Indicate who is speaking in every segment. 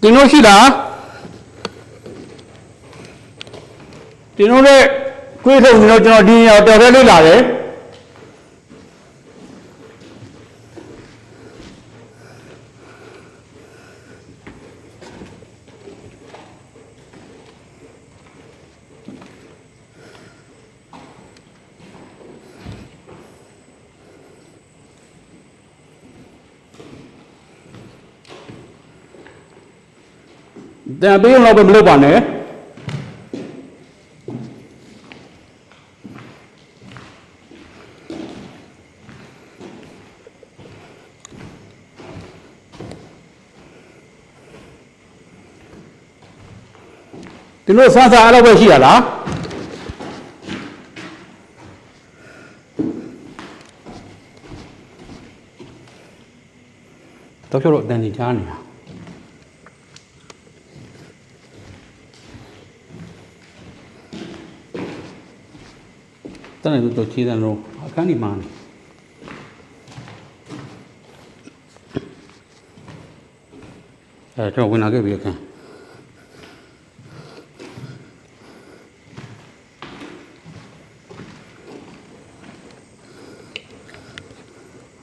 Speaker 1: တင်လို့ရှိလားတင်လို့တဲ့တွေးထုတ်နေတော့ကျွန်တော်ဒီနေရာတော်တော်လေးလာတယ် တန်ပေးအောင်တော့ပဲမလုပ်ပါနဲ့ဒီလိုဆန်းစားအဲ့လိုပဲရှိရလားတော့ကျတော့အတန်ကြီးချားနေတာ တနေ့တော့ချီးတယ်တော့အခန်းဒီမှာနေအဲကျွန်တော်ဝင်လာခဲ့ပြီအခန်း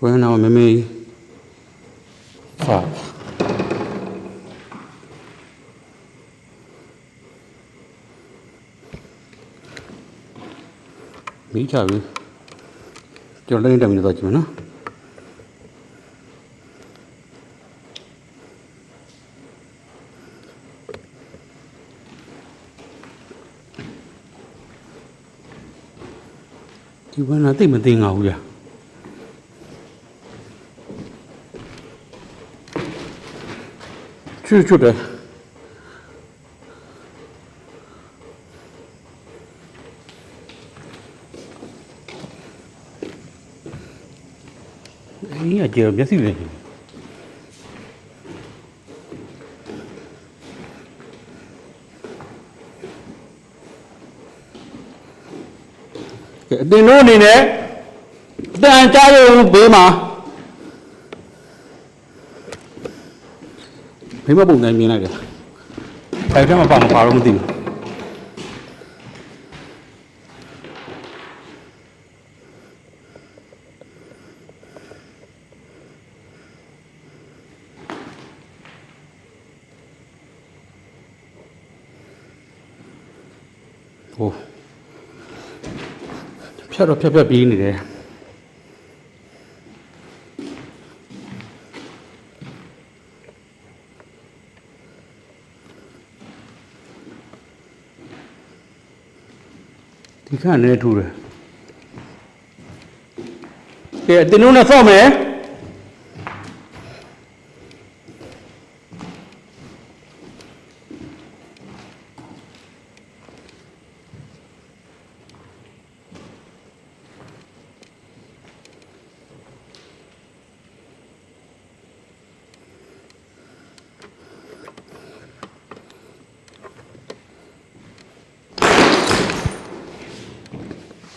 Speaker 1: ဝင်လာမမေဖာ မိချပြီကျွန်တော်လည်းတက်ပြီးတော့ကြည့်မယ်နော်ဒီဘန်းကတိတ်မသိငါဘူးဗျာချွတ်ချွတ်တယ် အင်းကကျေမျက်စိလေးကဲအတင်တို့အနေနဲ့တန်ကြားရုံဘေးမှာဘေးမပုံတိုင်းမြင်လိုက်တယ်အဲ့ဒါမှပါမပါတော့မသိဘူးဟို ဖြတ်တော့ဖြတ်ဖြတ်ပြီးနေတယ်ဒီခါနဲ့ထူတယ်ကဲတင်လို့နဲ့ဆော့မယ်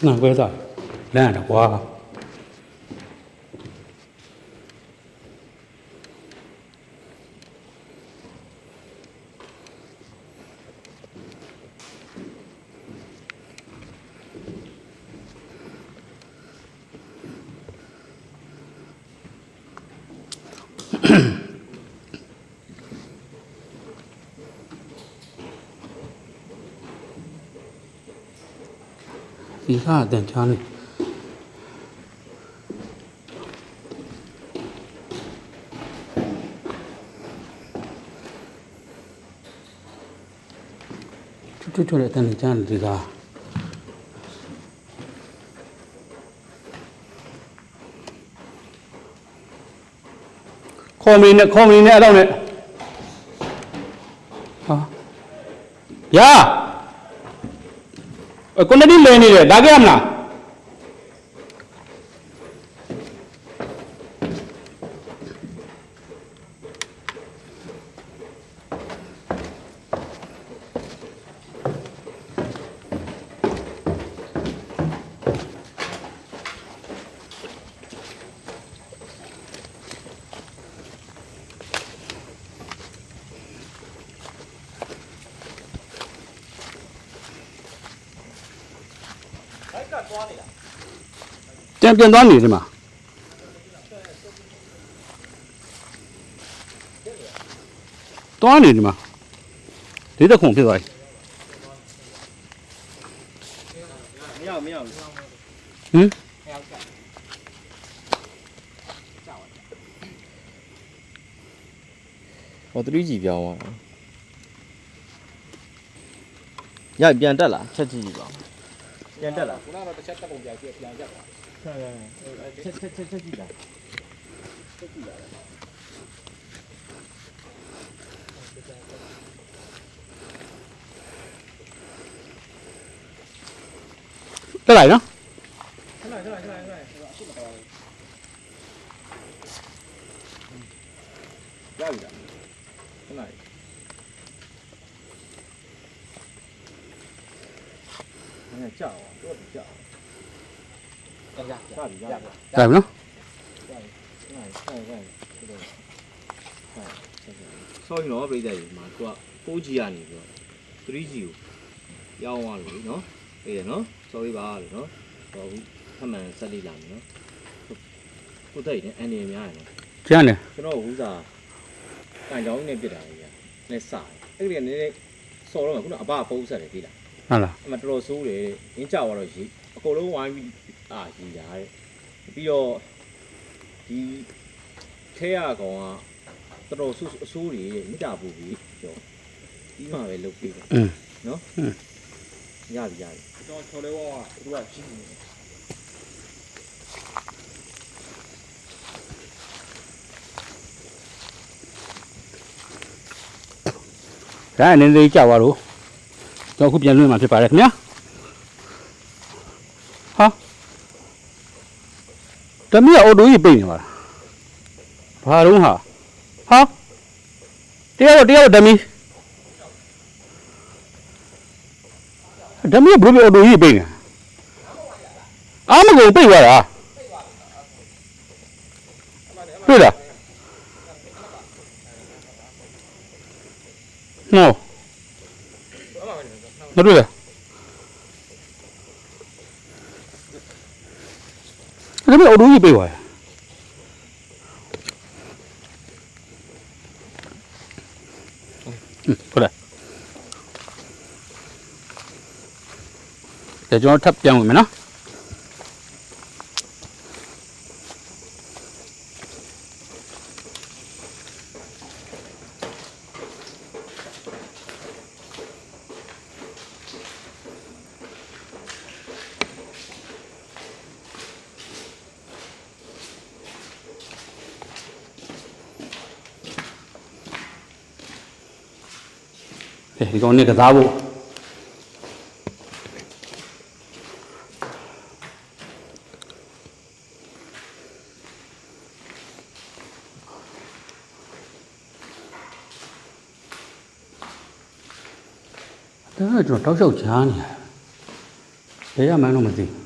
Speaker 1: နော်ဘယ်သားလမ်း ဒီကအတန်ချားနေချွတ်ချွတ်တဲ့အတန်ချားနေဒီကခေါ်မင်းနဲ့ခေါ်မင်းနဲ့အဲ့တော့နဲ့ဟာယာအ ကိုနဒီလဲနေတယ်ဒါကြရမလား ပြန်ပြန်သွားနေဒီမှာသွားနေဒီမှာလေးတစ်ခုဖြစ်သွားပြီ
Speaker 2: မရမရဘူး
Speaker 1: ဟင်
Speaker 2: ဟော 3G ပြောင်းသွားတာရ ပြန်တက်လာချက်ကြည့်ကြည့်ပါပြန်တက်လာ
Speaker 3: ခုနကတော့တစ်ချက်တက်ပုံပြပြပြန်ရက်သွား
Speaker 2: ချက်ချက်ချက်ချက်ကြည့်လာ
Speaker 1: တက်လိုက်နော်
Speaker 3: ခဏခဏခဏခဏအရှိမတော်ရပြီလားခဏအဲ့ကြော က်တော့ကြောက်ရရရပြီရပြီ
Speaker 1: တက်ပြီနော်
Speaker 2: ဆောရင်တော့ပြိတ္တရေမှာသူက 4G ကနေပြီးတော့ 3G ကိုပြောင်းသွားလို့နော်အေးရနော် sorry ပါလို့နော်ဟောဘူးဖမှန်ဆက်လိလာမယ်နော်ကိုတိတ်နေအန်ဒီများရယ်
Speaker 1: ကျန်တယ်
Speaker 2: ကျွန်တော်ဟူးစားကန်ကြောင်းနဲ့ပြစ်တာကြီးကနဲ့စားအဲ့ဒီကနည်းနည်းစော်တော့ခုနအဘဖုံးဆက်တယ်ပြီလား
Speaker 1: ဟုတ်လား
Speaker 2: အမတော်တော်ဆိုးတယ်ရင်းချသွားတော့ရေအကုန်လုံးဝိုင်းပြီးအာရေတာတဲ့ပြီးတော့ဒီထဲရကောင်ကတော်တော်ဆိုးအဆိုးတွေမိတာပူပြီးကျော်ပြီးမှပဲလုတ်ပေးတယ်နော်ရပြီရပြီကျွန်
Speaker 3: တော်ချော်လေးဝါကသူကကြီးနေတယ်
Speaker 1: ဒါအနေနဲ့ကြောက်သွားလို့ တော့ကျွန်တော်ခုပြန်လွှင့်မှာဖြစ်ပါတယ်ခင်ဗျာဟာတမီးအော်တိုကြီးပိတ်နေပါလားဘာတော့ဟာဟာတရားတော့တရားတော့တမီးတမီးဘယ်လိုအော်တိုကြီးပိတ်နေအားမကုန်ပိတ်သွားတာတွေ့လားနော် မတွေ့လားတမီးအော်တိုကြီးပိတ်သွားတယ်ဟုတ်လားဒါကျွန်တော်ထပ်ပြန်ဝင်မယ်နော် ဒီကောင်နဲ့ကစားဖို့ဒါကကျွန်တော်တောက်လျှောက်ချားနေတယ်ဘယ်ရမှန်းတော့မသိဘူး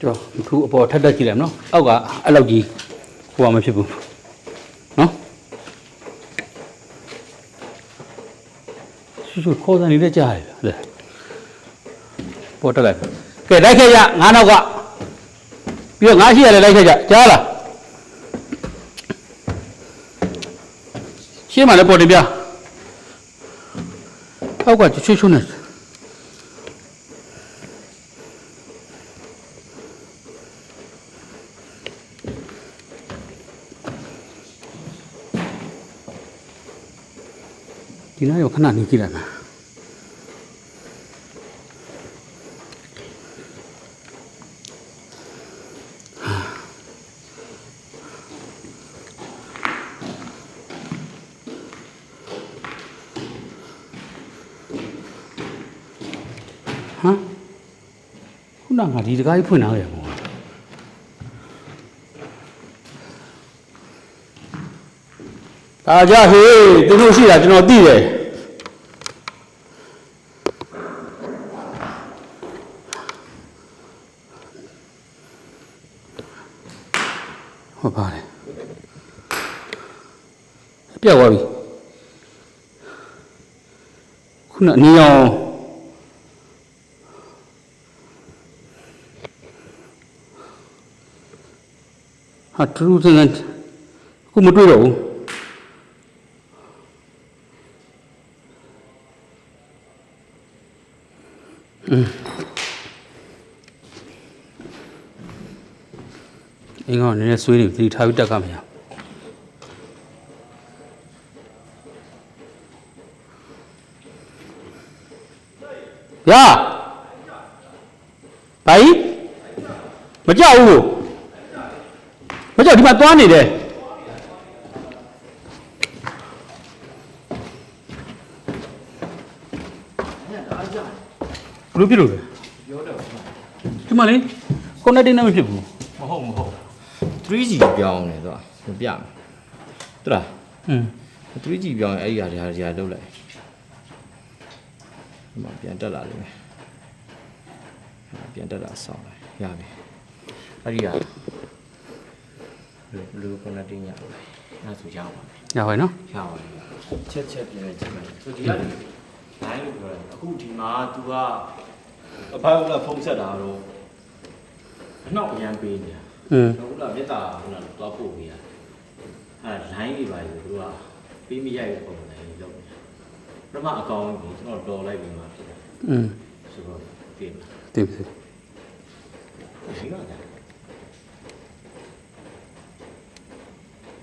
Speaker 1: ကျွန်တော်မထူးအပေါ်ထက်တက်ကြည့်လိုက်မနော်အောက်ကအဲ့လောက်ကြီးဟိုကမဖြစ်ဘူးနော်ရှူရှူခေါ်တယ်နေတဲ့ကြားရတယ်လေပေါ်တက်လိုက်ကဲလိုက်ခဲ့ကြငါးနောက်ကပြီးတော့ငါးရှိရတယ်လိုက်ခဲ့ကြကြားလားရှင်းမှလည်းပေါ်တယ်ဗျအောက်ကချွတ်ချွတ်နေ များကြီးခဏနေကြည့်လိုက်ပါဟမ်ခုနကဒီတကားကြီးဖွင့်လာခဲ့ပေါ့ဒါကြဟေးသူတို့ရှိတာကျွန်တော်သိတယ် ပြတ်သွားပြီခုနအနီအောင်ဟာထူးထူးဆန်းဆန်းခုမတွေ့တော့ဘူးအင်းကောင်နည်းနည်းဆွေးနေပြီသတိထားပြီးတက်ကမရ ဗျာဘာကြီးမကြောက်ဘူးမကြောက်ဒီမှာသွားနေတယ်ဘလို့ဖြစ်လို့လဲဒီမှာလေ connecting နဲ့မဖြစ်ဘူး
Speaker 2: မဟုတ်မဟုတ် 3G ပြောင်းတယ်တော့မပြမယ်တလား
Speaker 1: อืม
Speaker 2: 3G ပြောင်းရင်အဲ့ဒီဟာဒီဟာဒီဟာလုတ်လိုက် ဒီမှာပြန်တက်လာလိမ့်မယ်အဲ့ဒါပြန်တက်လာဆောင်းလိုက်ရပြီအဲ့ဒီဟာလူလူ connecting ရပါတယ်အဲ့ဒါဆိုရပါမယ်
Speaker 1: ရပါပြီနော်
Speaker 2: ရပါတယ်ချက်ချက်ပြန်ကြည့်မယ်ဆိုဒီက line လို့ပြောတယ်အခုဒီမှာ तू ကအဖိုင်ကဖုန်းဆက်တာတော့အနောက်အရန်ပေးနေတာ
Speaker 1: อืม
Speaker 2: ဟုတ်လားမေတ္တာခုနကတော့ပို့ပေးရအဲ line တွေပါလေသူတို့ကပေးမရိုက်တဲ့ပုံစံလေးလုပ်နေတာ ပထမအကောင့်ကိုကျွန်တော်တော်လိုက်ပြီးမှဖြစ်တယ်
Speaker 1: อืม
Speaker 2: ဆိုတော့ပြင်မှာ
Speaker 1: သိပြီ
Speaker 2: ရှိတော့တယ်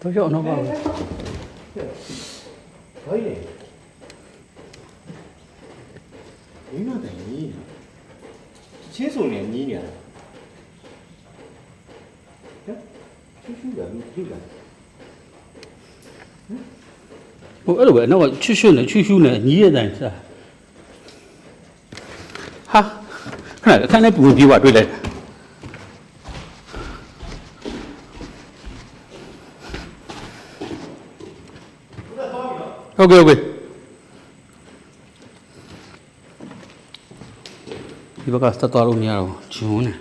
Speaker 1: တော့ရောက်တော့ပါဘူး
Speaker 2: ဟိုလေဒီမှာတည်းညီးချင်းစုံနေညီးနေတာဟဲ့ချူချူကလူလူက
Speaker 1: ဟို အဲ့လိုပဲနောက်ကချွတ်ချွတ်နဲ့ချူချူနဲ့ညီးရတဲ့အတိုင်းစားဟာခဏအခန်းထဲပူပြီးွားတွေ့လိုက်ဟုတ်ကဲ့ဟုတ်ကဲ့ဒီဘက်ကစသွားလို့မရတော့ဘူးဂျွန်းနဲ့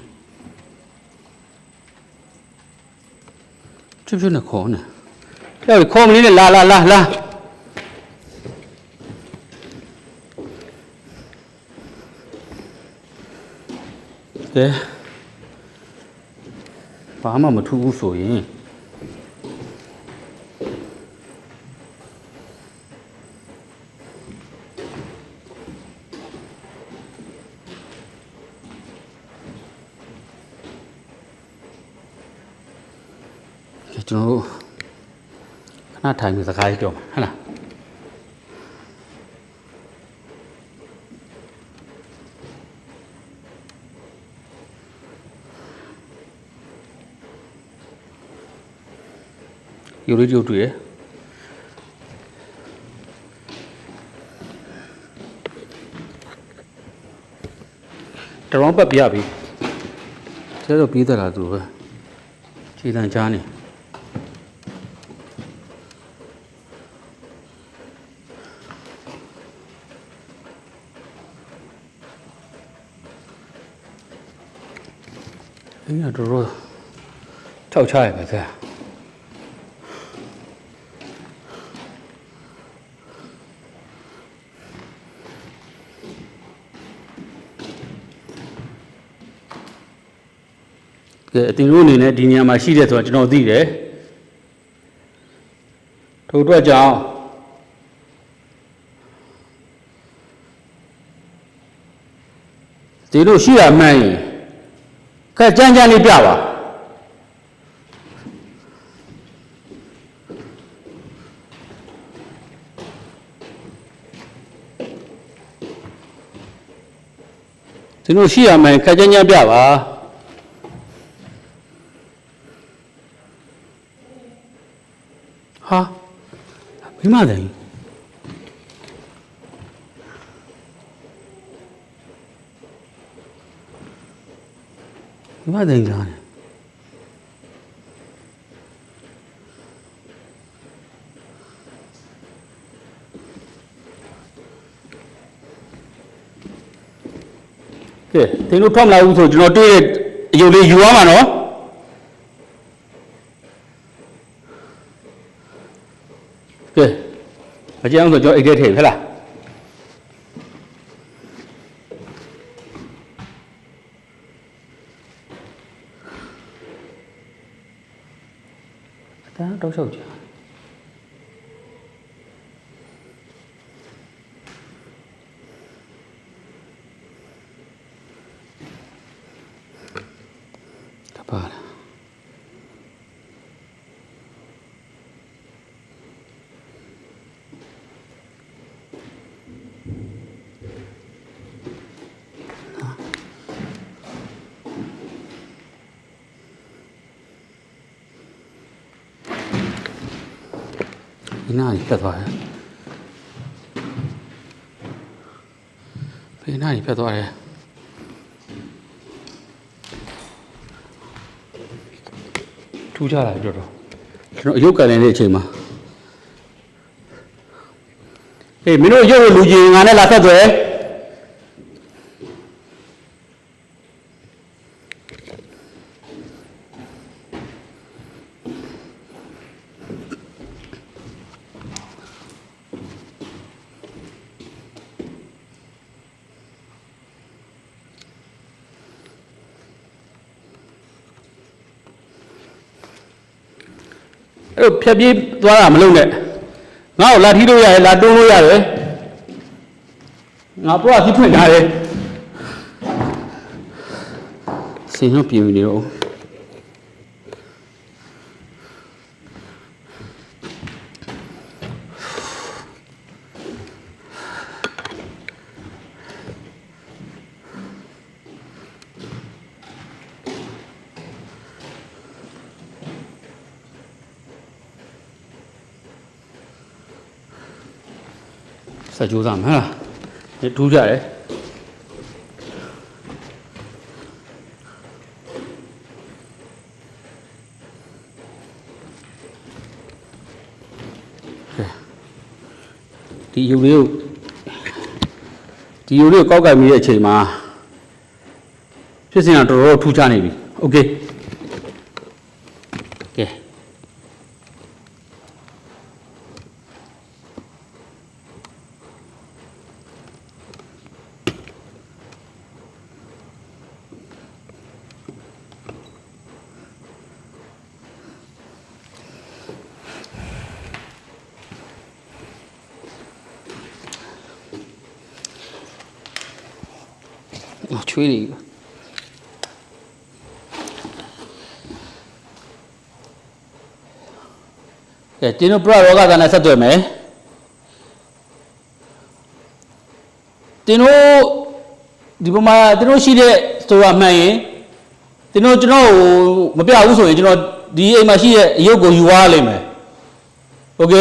Speaker 1: ချွတ်ချွတ်နဲ့ခေါ်နေအဲ့ဒီခေါ်မလေးနဲ့လာလာလာလာ ကဲဘာမှမထူးဘူးဆိုရင်ကျွန်တော်တို့ခဏထိုင်ပြီးစကားကြီးပြောမှာဟဟလား ရီဒီယိုတွေ့ရယ်တရောင်းပတ်ပြပြီကျဲတော့ပြီးသက်လာသူပဲခြေတန်ချားနေအဲ့ဒါတော့တော့ထောက်ချရပဲဆရာ ကဲအတင်တို့အနေနဲ့ဒီနေရာမှာရှိတယ်ဆိုတော့ကျွန်တော်သိတယ်ထို့အတွက်ကြောင့်ဒီလိုရှိရမှန်းရင်ကဲကြမ်းကြမ်းလေးပြပါဒီလိုရှိရမှန်းခက်ကြမ်းကြမ်းပြပါဟာ မိမတယ်ဒီမှာတင်ကြတယ်ကဲသင်တို့ထွက်မလာဘူးဆိုကျွန်တော်တွေ့တဲ့အယုတ်လေးယူရမှာနော်ကဲ မကြမ်းအောင်ဆိုကျွန်တော်အိတ်ထဲထည့်ပြီဟဲ့လားအတန်းတော့ရှောက်ကြတပါလား ဒီနားကြီးဖြတ်သွားတယ်ဒီနားကြီးဖြတ်သွားတယ်ထူးခြားလာပြီတော်တော်ကျွန်တော်အယုတ်ကန်နေတဲ့အချိန်မှာဟေးမင်းတို့ရုပ်ကိုလူကြီးငါနဲ့လာဆက်သွယ် အဲ့တော့ဖြတ်ပြေးသွားတာမလုပ်နဲ့ငါ့ကိုလာထီးလို့ရတယ်လာတွန်းလို့ရတယ်ငါတော့အသိဖွင့်ထားတယ်စင်ရောပြင်နေတော့ ဆ က်ကြိုးစားမှာဒီထူးကြတယ်ကဲဒီယူလေးကိုဒီယူလေးကိုကောက်ကပ်မိတဲ့အချိန်မှာဖြစ်စဉ်ကတော်တော်ထူးခြားနေပြီโอเค ကဲတင်းတို့ပရရောဂသာနဲ့ဆက်သွယ်မယ်တင်းတို့ဒီပေါ်မှာတင်းတို့ရှိတဲ့ဆိုတာမှန်ရင်တင်းတို့ကျွန်တော်ကိုမပြဘူးဆိုရင်ကျွန်တော်ဒီအိမ်မှာရှိတဲ့အရုပ်ကိုယူသွားလိမ့်မယ်โอเค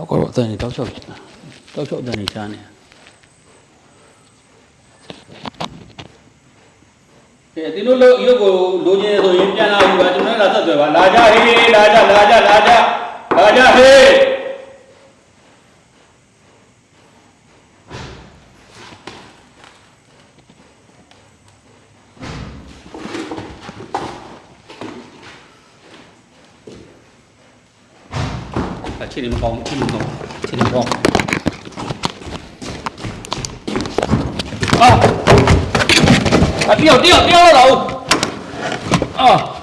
Speaker 1: အကောအတန်နေတောက်ချောက်တောက်ချောက်အတန်နေချားနေကဲဒီလိုလို့ရုပ်ကိုလိုချင်ဆိုရင်ပြန်လာပြီပါကျွန်တော်ကဆက်သွယ်ပါလာကြဟေးလာကြလာကြလာကြလာကြဟေး 체리 먹어 체리 먹어 체리 먹어 à à tiêu tiêu tiêu là à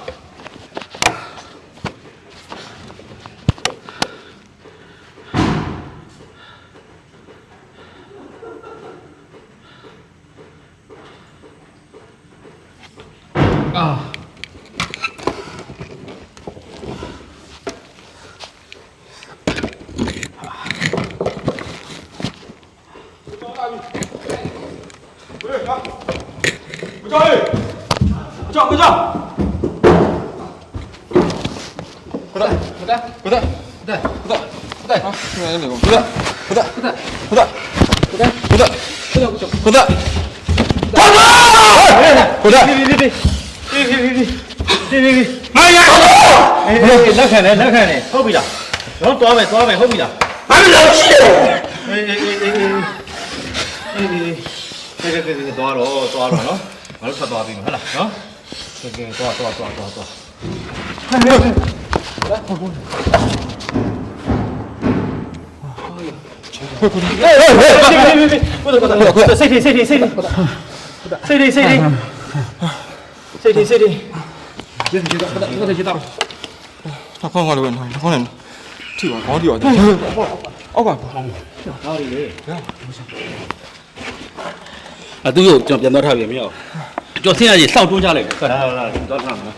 Speaker 1: à ကောင်းချင်းမကောင်းအာအတယောက်တယောက်တယောက်လာဦးအာက
Speaker 2: အေးအေးလက်ခံတယ်လက်ခံတယ်ဟုတ်ပြီလားနော်သွားမယ်သွားမယ်ဟုတ်ပြီလားဘာလို့လဲရှိတယ်အေးအေးအေးအေးအေးအေးကဲကဲကဲသွားတော့သွားတော့နော်ငါတို့ဆက်သွားပြီဟုတ်လားနော်ကဲကဲသွားသွားသွားသွားသွား စိတ်ထိစိတ်ထိစိတ်ထိစိတ်ထိစိတ်ထိစိတ်ထိစိတ်ထိကျေးဇူးကျေး
Speaker 4: ဇူးကျေးဇူးကျေးဇူးနောက်ခေါင်းကလည်းဝင်နောက်ခေါင်းလည်းထိပါခေါင်းထိပါအောက်ကပါ
Speaker 2: ဟောရီလေ
Speaker 1: အတူကိုကျွန်တော်ပြန်သွားထားပြန်မရအောင်ကျော်ဆင်းရကြီးစောက်တွန်းကြလိုက်ဟုတ်
Speaker 2: လားဟုတ်လားသွားထားမှာ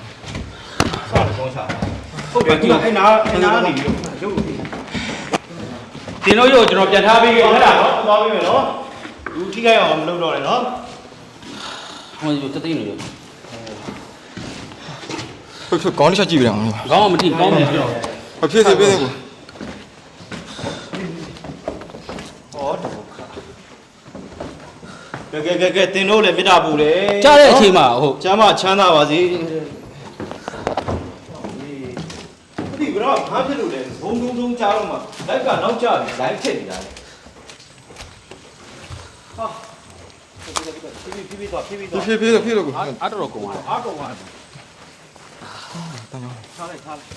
Speaker 2: စောက်တွန်းချဟုတ်ပြီဒီကအဲ့နာအဲ့နာနေပြီးတော့ရုပ်
Speaker 1: တင်တို့ရုပ်ကျွန်တော်ပြန်ထားပြီး
Speaker 2: ပြီးဟုတ်လားနော်သွားပြီမယ်နော်လူထိခိုက်အောင်မလုပ်တော့နဲ့နော်
Speaker 1: ဟိုတသိန်းလို့
Speaker 4: ဖြစ်ဖြစ်ကောင်းတစ်ချက်ကြည့်ပြရအောင်လို့
Speaker 1: ကောင်းမှမတိကောင်းမှမပြော
Speaker 4: အဖြစ်စေပြည့်စေကို
Speaker 2: ဟောတော့ကဲကဲကဲကဲတင်တို့လည်းမေတ္တာပူတယ်
Speaker 1: ကြားတဲ့အချိန်မှာဟုတ်
Speaker 2: ကျမ်းမချမ်းသာပါစေဒီကတော့ဘာဖြစ်လို့လဲ ဘုံဘုံဘုံကြားတော့မှလိုက်ကနောက်ကျပြီလိုင်းဖြစ်နေတာလေဟာဖြည်းဖြည်းဖြည်းသွားဖြည်းဖြည်းသွား
Speaker 4: ဖြစ်ဖြစ်ဖြစ်လို့ကို
Speaker 1: အားတော်တော်ကုန်သွား
Speaker 2: အားကုန်သွား
Speaker 4: တန်းရော
Speaker 2: ထားလိုက်ထားလိုက်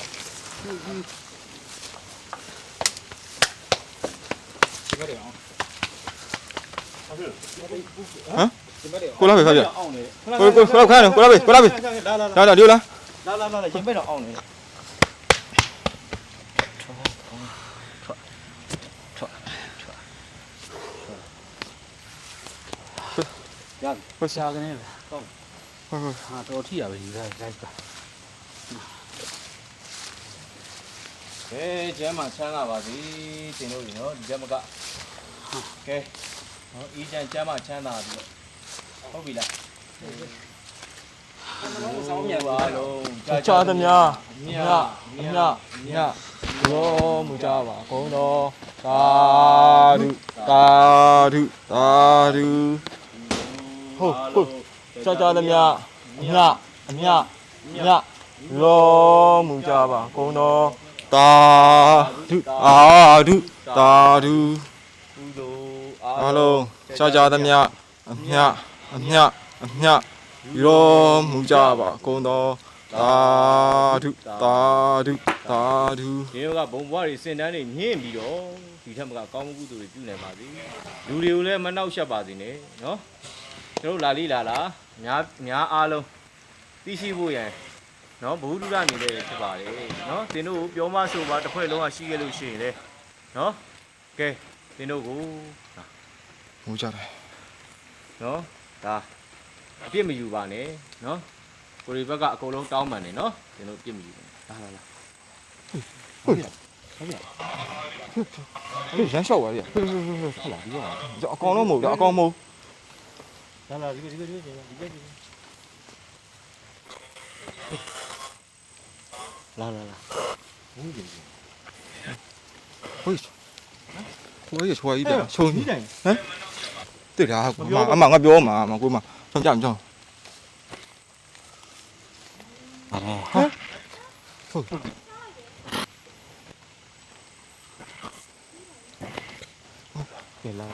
Speaker 4: ကိုလာပဲဖတ်ပြ
Speaker 2: အောင်နေ
Speaker 4: ကိုကိုကိုခါနော်ကိုလာပဲကိုလာပဲ
Speaker 2: လာလာ
Speaker 4: လာလာဒီလား
Speaker 2: လာလာလာရင်ပဲတော့အောင်နေ
Speaker 4: ဟုတ်
Speaker 1: ရှာကနေပဲ
Speaker 4: ဟုတ်ဟုတ်
Speaker 1: ဟာတော်ထိရပဲဒီကဂိုက်ပါ
Speaker 2: ကဲကျမ်းမှာချမ်းသာပါစေတင်လို့ပြီနော်ဒီကျမ်းမကကဲနော်ဤကျမ်းကျမ်းမှာချမ်းသာပြီဟုတ်ပြီလားလုံးဆောင်မြတ်ပါလုံး
Speaker 4: ချာသမျှ
Speaker 2: မြ
Speaker 4: ည
Speaker 2: တ်
Speaker 4: ညညရောမူကြပါကုန်းတော်သာဓုသာဓုသာဓု ဟုတ်ဟုတ်ချာချာသမျှညအညညရောမူကြပါကုန်းတော်သာဓုအာဓုသာဓု
Speaker 2: ကုသိုလ်
Speaker 4: အားလုံးချာချာသမျှအမျှအမျှအမျှရောမူကြပါကုန်းတော်သာဓုသာဓုသာဓု
Speaker 2: ဒီတော့ကဘုံဘွားတွေစင်တန်းတွေညှင့်ပြီးတော့ဒီထက်မကကောင်းမှုကုသိုလ်တွေပြုနိုင်ပါစေလူတွေကိုလည်းမနှောက်ယှက်ပါစေနဲ့နော် ကျွန်တော်လာလေးလာလာများများအားလုံးသိရှိဖို့ရန်နော်ဘုဒ္ဓရနေတဲ့ဖြစ်ပါတယ်နော်သင်တို့ကိုပြောမဆိုပါတစ်ဖွဲ့လုံးကရှိခဲ့လို့ရှိရင်လေနော်ကဲသင်တို့ကို
Speaker 4: မူကြတယ်
Speaker 2: နော်ဒါအပြစ်မယူပါနဲ့နော်ကိုရီဘက်ကအကုန်လုံးတောင်းပန်နေနော်သင်တို့အပြစ်မယူပါနဲ့လာလာလာ
Speaker 4: ဟေးရမ်းလျှောက်ပါလေဟေးဟေးဟေးဟေးဟုတ်လားဒီကောင်အကောင်တော့မဟုတ်ဘူးအကောင်မဟုတ်
Speaker 2: 来来，这个这个这个姐姐，你别姐姐。来来来，
Speaker 4: 红姐姐。我一瞧，我
Speaker 2: 一瞧一
Speaker 4: 点，瞧你。哎，对了，俺妈俺妈俺表妈妈闺妈，上家没上？哦，好，好，给了。